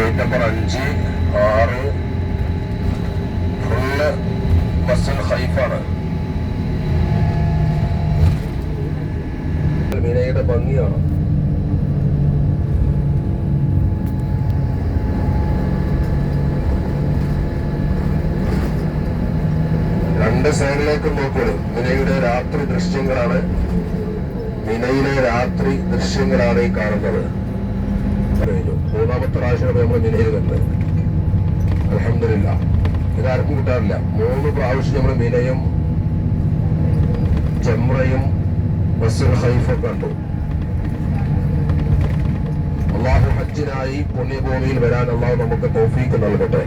Gate number അഞ്ച് ആറ് full bus ഹൈഫാണ്. മിനയുടെ ഭംഗിയാണ്? രണ്ട് സൈഡിലേക്കും നോക്കൂ മിനയുടെ രാത്രി ദൃശ്യങ്ങളാണ്. മിനയിലെ രാത്രി ദൃശ്യങ്ങളാണ് ഈ കാണുന്നത്. കഴിഞ്ഞു മൂന്നാമത്തെ പ്രാവശ്യം നമ്മൾ മിനയിൽ കണ്ട്. അലഹമില്ല ഇതാർക്കും കിട്ടാറില്ല. മൂന്ന് പ്രാവശ്യം നമ്മൾ മിനയും ചെമ്രയും ബസുൽ ഹൈഫും കണ്ടു. അള്ളാഹു ഹജ്ജിനായി പുണ്യഭൂമിയിൽ വരാൻ അള്ളാഹു നമുക്ക് തോഫീക്ക് നൽകട്ടെ.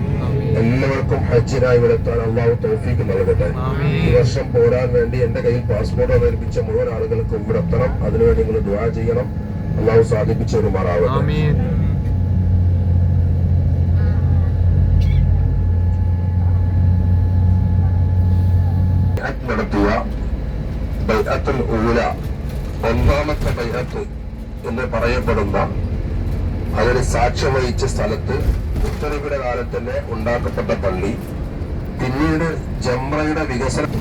എല്ലാവർക്കും ഹജ്ജിനായി വിടെത്താൻ അള്ളാഹു തോഫീക്ക് നൽകട്ടെ. ഈ വർഷം പോരാൻ വേണ്ടി എന്റെ കയ്യിൽ പാസ്പോർട്ട് അവതരിപ്പിച്ച മുഴുവൻ ആളുകൾക്കും ഇവിടെ എത്തണം. അതിനുവേണ്ടി നിങ്ങൾ ദ്വാ ചെയ്യണം. അള്ളാഹു സാധിപ്പിച്ചു തരുമാറാവട്ടെ നടത്തിയ ബൈഅത്തുൽ ഊല. ഒന്നാമത്തെ ബൈഅത്ത് എന്ന് പറയപ്പെടുന്ന അതിന് സാക്ഷ്യം വഹിച്ച സ്ഥലത്ത് ഉത്തരവിയുടെ കാലത്ത് തന്നെ ഉണ്ടാക്കപ്പെട്ട പള്ളി. പിന്നീട് ജംറയുടെ വികസനം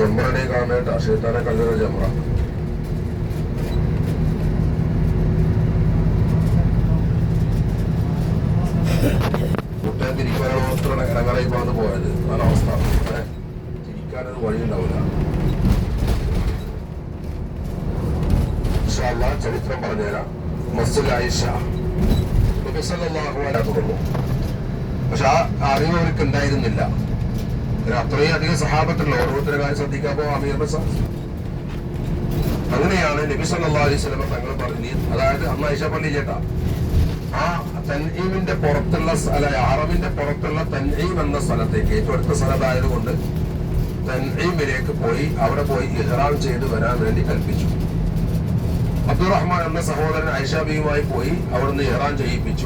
ജംറനെ കാണേണ്ട ഷെയ്ത്താനെ കണ്ടത് ജംറ കുട്ടിയെ തിരിക്കാനുള്ള മാത്രമാണ് ഇടങ്ങറായി പോകാതെ പോയത്. അതാണ് അവസ്ഥ. ഏ? വഴിയുണ്ടാവില്ല. ചരിത്രം പറഞ്ഞുതരാം. മസ്ജിദ് ആയിഷ. വസല്ലം പക്ഷെ ആ അറിവ് അവർക്ക് ഉണ്ടായിരുന്നില്ല. ഒരു അത്രയും അധികം സഹാബത്തുള്ള ഓരോരുത്തരുടെ കാര്യം ശ്രദ്ധിക്കാൻ പോകാം അമീർ അങ്ങനെയാണ് നബി സല്ലല്ലാഹു അലൈഹി വസല്ലം തങ്ങൾ പറഞ്ഞു അതായത് അന്ന് ഐഷ പള്ളി ചേട്ടാ. ആ തൻഈമിന്റെ പുറത്തുള്ള അല്ല അറബിന്റെ പുറത്തുള്ള തൻഈം എന്ന സ്ഥലത്തേക്ക് ഏറ്റവും അടുത്ത സ്ഥലത്തായതുകൊണ്ട് തൻഈമിലേക്ക് പോയി അവിടെ പോയി ഇഹ്റാം ചെയ്ത് വരാൻ വേണ്ടി കൽപ്പിച്ചു. അബ്ദുറഹ്മാൻ എന്ന സഹോദരൻ ഐഷ ബിയുമായി പോയി അവിടുന്ന് ഇഹ്റാം ചെയ്യിപ്പിച്ചു.